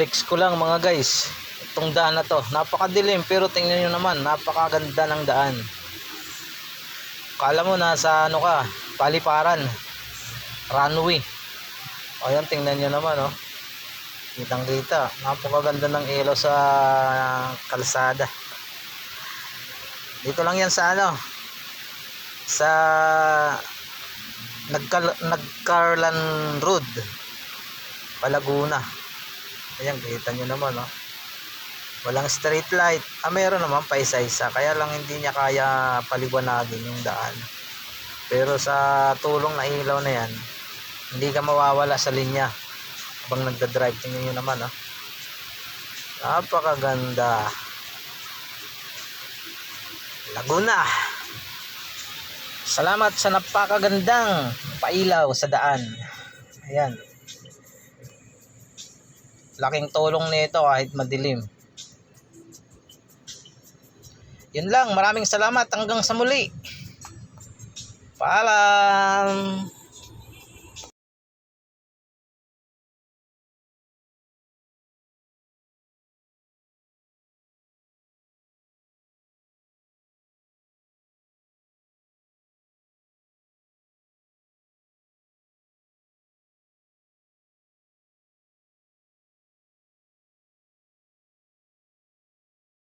Flex ko lang mga guys. Itong daan na to. Napakadilim pero tingnan nyo naman. Napakaganda ng daan. Kala mo nasa ano ka. Paliparan. Runway. Ayan tingnan nyo naman oh. Kitang kita. Napakaganda ng ilaw sa kalsada. Dito lang yan sa ano. Sa Nagkal Nagcarlan Road. Palaguna. Ayan, kita nyo naman, oh. Walang street light. Ah, meron naman pa isa-isa. Kaya lang hindi niya kaya paliwanagin yung daan. Pero sa tulong na ilaw na yan, hindi ka mawawala sa linya. Habang nagda-drive, tingnan nyo naman, oh. Napakaganda. Laguna. Salamat sa napakagandang pailaw sa daan. Ayan. Laking tulong nito kahit madilim. Yun lang, maraming salamat hanggang sa muli. Paalam.